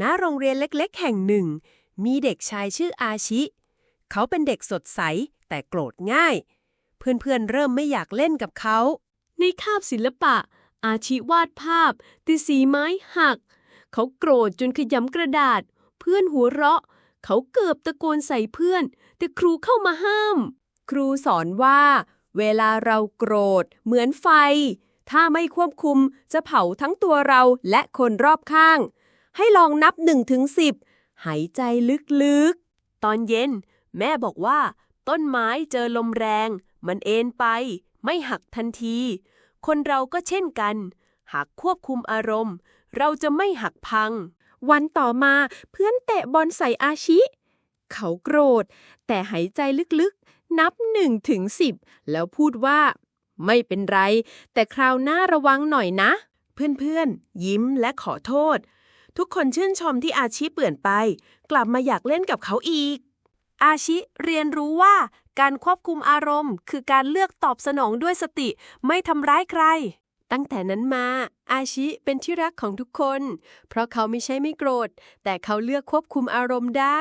ณโรงเรียนเล็กๆ แห่งหนึ่ง มีเด็กชายชื่ออาชิ เขาเป็นเด็กสดใส แต่โกรธง่าย เพื่อนๆเริ่มไม่อยากเล่นกับเขา ในคาบศิลปะ อาชิวาดภาพแต่สีไม้หัก เขาโกรธจนขยำกระดาษ เพื่อนหัวเราะ เขาเกือบตะโกนใส่เพื่อน แต่ครูเข้ามาห้าม ครูสอนว่า เวลาเราโกรธ เหมือนไฟ ถ้าไม่ควบคุมจะเผาทั้งตัวเราและคนรอบข้าง ให้ลองนับ1นถึงสิหายใจลึกๆ ตอนเย็น แม่บอกว่า ต้นไม้เจอลมแรง มันเอ็นไป ไม่หักทันที คนเราก็เช่นกัน หากควบคุมอารมณ์ เราจะไม่หักพัง วันต่อมาเพื่อนเตะบอลใส่อาชิ เขาโกรธ แต่หายใจลึกๆ นับหนึ่งถึงสิบแล้วพูดว่าไม่เป็นไร แต่คราวหน้าระวังหน่อยนะ เพื่อนๆ ยิ้มและขอโทษ ทุกคนชื่นชมที่อาชีเปลี่ยนไป กลับมาอยากเล่นกับเขาอีก อาชิเรียนรู้ว่าการควบคุมอารมณ์ คือการเลือกตอบสนองด้วยสติ ไม่ทำร้ายใคร ตั้งแต่นั้นมา อาชิเป็นที่รักของทุกคน เพราะเขาไม่ใช่ไม่โกรธ แต่เขาเลือกควบคุมอารมณ์ได้